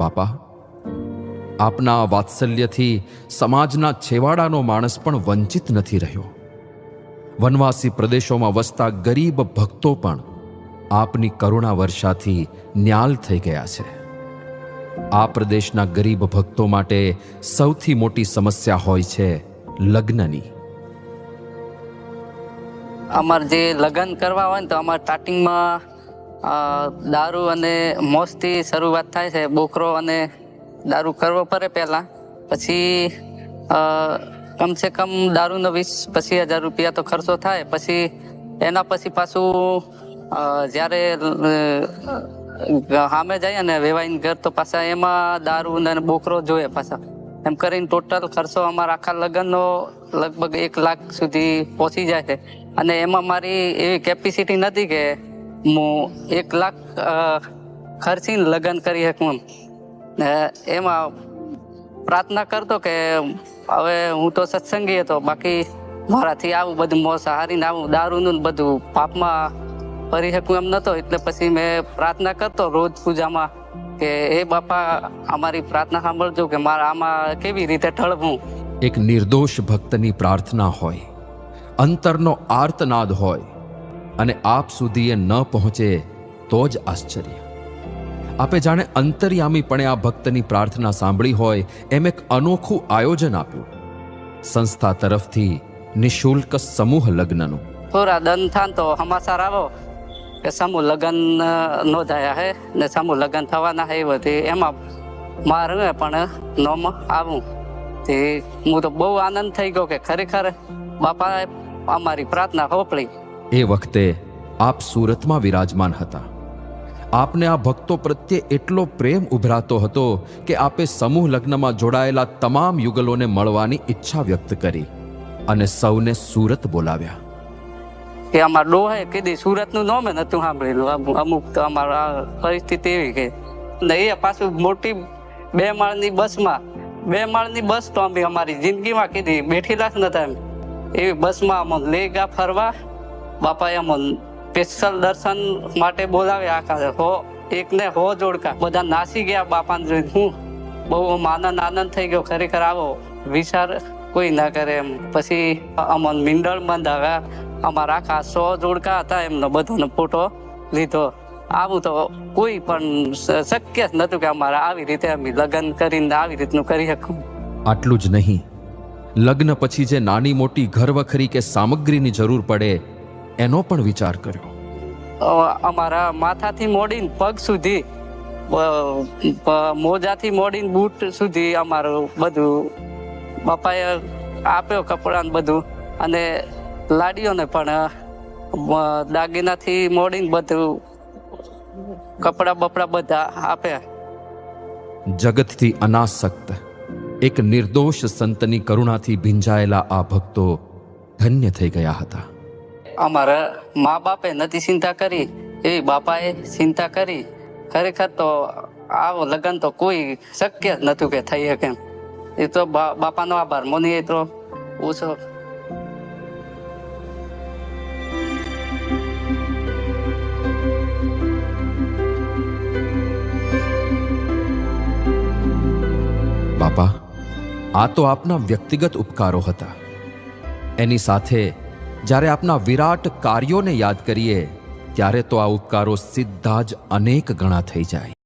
બાપા, આપના વાત્સલ્યથી સમાજના છેવાડાનો માણસ પણ વંચિત નથી રહ્યો. વનવાસી પ્રદેશોમાં વસતા ગરીબ ભક્તો પણ આપની કરુણા વર્ષાથી ન્યાલ થઈ ગયા છે. આ પ્રદેશના ગરીબ ભક્તો માટે સૌથી મોટી સમસ્યા હોય છે લગ્નની. અમારે જે લગ્ન કરવા હોય ને તો અમારે સ્ટાર્ટિંગમાં દારૂ અને મોજથી શરૂઆત થાય છે, બોકરો અને દારૂ કરવો પડે પહેલાં. પછી કમસે કમ દારૂનો વીસ પચીસ હજાર રૂપિયા તો ખર્ચો થાય. પછી, એના પછી પાછું જ્યારે સામે જાય ને વેવાઈને ઘર તો પાછા એમાં દારૂ અને બોકરો જોઈએ પાછા. એમ કરીને ટોટલ ખર્ચો અમારા આખા લગ્નનો લગભગ એક લાખ સુધી પહોંચી જાય છે. અને એમાં મારી એવી કેપેસિટી નથી કે હું એક લાખ ખર્ચીને લગ્ન કરી શકું ને એમાં પ્રાર્થના કરતો કે હવે હું તો સત્સંગી હતો, બાકી મારાથી આવું બધું મોસ હારીને આવું દારૂનું બધું પાપમાં ફરી શકું એમ નતો. એટલે પછી મેં પ્રાર્થના કરતો રોજ પૂજામાં કે એ બાપા અમારી પ્રાર્થના સાંભળજો કે મારા આમાં કેવી રીતે ઠળવું એક નિર્દોષ ભક્તની પ્રાર્થના હોય, અંતરનો આર્તનાદ હોય અને આપ સુધી એ ન પહોંચે, તો જ આશ્ચર્ય. આપે જાણે અંતર્યામીપણે આ ભક્તની પ્રાર્થના સાંભળી હોય, એમ એક અનોખું આયોજન આપ્યું. સંસ્થા તરફથી નિઃશુલ્ક સમૂહ લગ્નનું. થોડા દન થાન તો સમાચાર આવો, કે સમૂહ લગ્ન નોંધાયા હે, ને સમૂહ લગ્ન થવાના હે એવું એમાં મારે પણ નોમ આવું. તે હું તો બહુ આનંદ થઈ ગયો કે ખરેખર બાપાએ અમારી પ્રાર્થના હોપળી. એ વખતે આપ સુરતમાં વિરાજમાન હતા. આપને આ ભક્તો પ્રત્યે એટલો પ્રેમ ઉભરાતો હતો કે આપે સમૂહ લગ્નમાં જોડાયેલા તમામ યુગલોને મળવાની ઈચ્છા વ્યક્ત કરી અને સૌને સુરત બોલાવ્યા. કે અમાર ડોહે કીધી સુરતનું નામ નતું સાંભળેલું. અમુક- તો અમારા પરિસ્થિતિ એવી કે ને એ પાછું મોટી બે માળની બસમાં બે માળની બસ તો અમે અમારી જિંદગીમાં કીધી, બેઠેલા જ નતા એવી બસમાં અમને લઈ ગયા ફરવા બાપાએ એમ સ્પેશિયલ દર્શન માટે બોલાવ્યા આખા હો, એકને હો જોડકા. બધા નાસી ગયા બાપાને જોઈને. હું બહુ આનંદ આનંદ થઈ ગયો. ખરેખર આવો. વિચાર કોઈ ના કરે એમ. પછી અમન મિંડળ બંધાવ્યા. અમારા આખા સો જોડકા હતા એમનો બધાનો ફોટો લીધો. આવું તો કોઈ પણ શક્ય જ નતું કે અમારે આવી રીતે અમે લગ્ન કરીને આવી રીતનું કરી શકું. આટલું જ નહીં. લગ્ન પછી જે નાની મોટી ઘરવખરી કે સામગ્રીની જરૂર પડે એનો પણ વિચાર કર્યો. અમારા માથાથી મોડીને પગ સુધી મોજાથી મોડીને બૂટ સુધી અમારું બધું બાપાએ આપ્યો કપડાં બધું અને લાડીઓને પણ દાગીનાથી મોડીને બધું કપડાં બપડા બધા આપ્યા. જગતથી અનાસક્ત એક નિર્દોષ સંતની કરુણાથી ભીંજાયેલા આ ભક્તો ધન્ય થઈ ગયા હતા. અમારા મા બાપે નથી ચિંતા કરી, એવી બાપાએ ચિંતા કરી. ખરેખર તો આવો લગ્ન તો કોઈ શક્ય જ કે થઈ શકે એ તો બાપાનો આભાર, મને એ તો ઓછો. બાપા, આ તો આપના વ્યક્તિગત ઉપકારો હતા. એની સાથે જ્યારે આપના વિરાટ કાર્યોને યાદ કરીએ, ત્યારે તો આ ઉપકારો સીધા જ અનેક ગણા થઈ જાય.